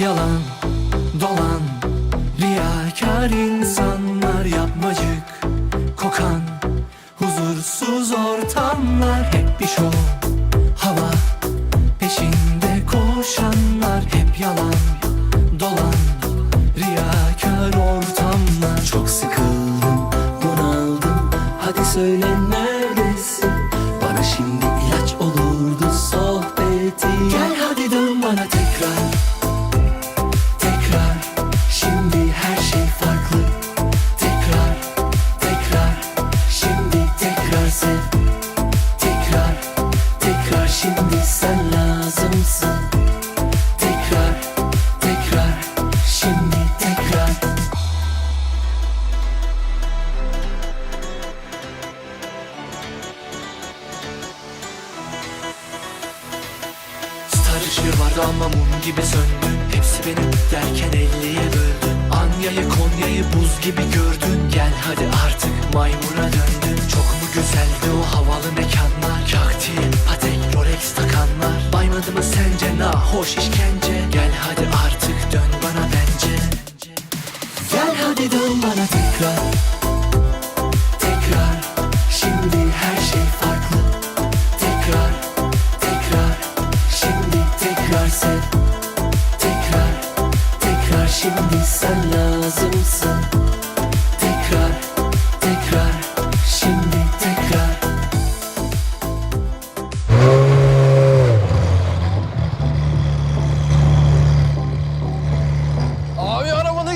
yalan dolan Riyakar insanlar yapmacık Kokan huzursuz ortamlar Hep bir şov hava Peşinde koşanlar Hep yalan dolan Riyakar ortamlar. Çok sıkıldım bunaldım Hadi söyle Star ışığı vardı ama mum gibi söndü. Hepsi benim derken elliye böldün Anya'yı Konya'yı buz gibi gördün. Gel hadi artık maymuna döndün. Çok mu güzeldi o havalı mekanlar? Kakti, patek, Rolex takanlar. Baymadı mı sence? Na hoş işkence. Gel hadi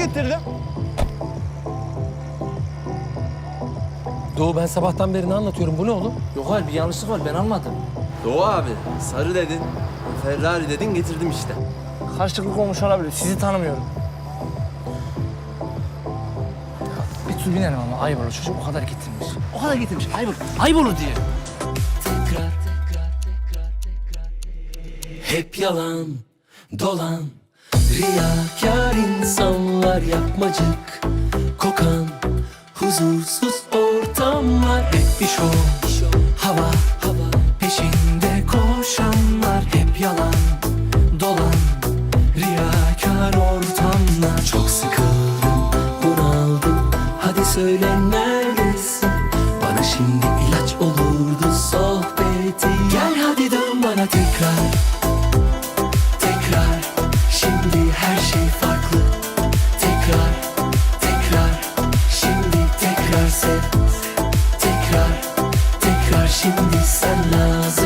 getirdim. Doğu ben sabahtan beri ne anlatıyorum? Bu ne oğlum? Yok hayır bir yanlışlık var ben almadım Doğu abi sarı dedin. Ferrari dedin getirdim işte. Karşılıklı olmuş olabilir. Sizi tanımıyorum. Bir tur binelim ama olur. Çocuk o kadar getirmiş. O kadar getirmiş. Ayıp olur diye. tekrar tekrar tekrar tekrar Hep yalan dolan Riyakar insanlar yapmacık Kokan huzursuz ortamlar Hep bir şov. Hava Peşinde koşanlar Hep yalan dolan Riyakar ortamlar. Çok sıkıldım bunaldım Hadi söyle neredesin? Bana şimdi ilaç olurdu sohbeti. Gel hadi dön bana Tekrar şimdi sen lazım